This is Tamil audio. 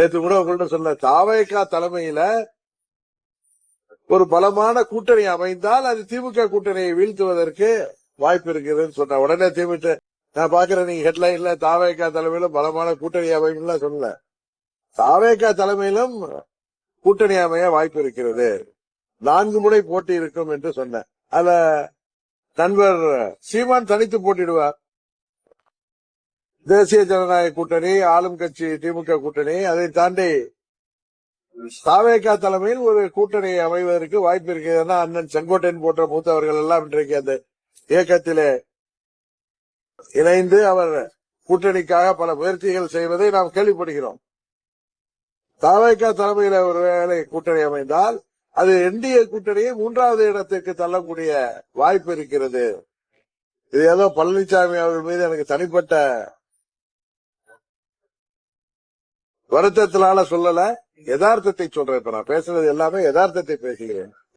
நேற்று கூட உங்கள்ட்ட சொல்ல தாவேகா தலைமையில ஒரு பலமான கூட்டணி அமைந்தால் அது திமுக கூட்டணியை வீழ்த்துவதற்கு வாய்ப்பு இருக்குதுன்னு சொன்ன உடனே திமுக நான் பாக்குறேன் நீங்க ஹெட்லைன்ல தாவேகா தலைமையில பலமான கூட்டணி அமையும் சொல்லல தாவேகா தலைமையிலும் கூட்டணி அமைய வாய்ப்பு இருக்கிறது. நான்கு முறை போட்டி இருக்கும் என்று சொன்னேன். அதுல நண்பர் சீமான் தனித்து போட்டிடுவார். தேசிய ஜனநாயக கூட்டணி ஆளும் கட்சி திமுக கூட்டணி அதை தாண்டி தாவேகா தலைமையில் ஒரு கூட்டணி அமைவதற்கு வாய்ப்பு இருக்கிறதுனா அண்ணன் செங்கோட்டையன் போன்ற மூத்தவர்கள் எல்லாம் இன்றைக்கு அந்த இயக்கத்திலே இணைந்து அவர் கூட்டணிக்காக பல முயற்சிகள் செய்வதை நாம் கேள்விப்படுகிறோம். தாவேகா தலைமையில ஒருவேளை கூட்டணி அமைந்தால் அது என்டிஏ கூட்டணியை மூன்றாவது இடத்திற்கு தள்ளக்கூடிய வாய்ப்பு இருக்கிறது. இது ஏதோ பழனிசாமி அவர்கள் மீது எனக்கு தனிப்பட்ட வருத்தத்தினால சொல்லல. யதார்த்தத்தை சொல்றேன் இப்ப நான். பேசுறது எல்லாமே யதார்த்தத்தை பேசுகிறேன்.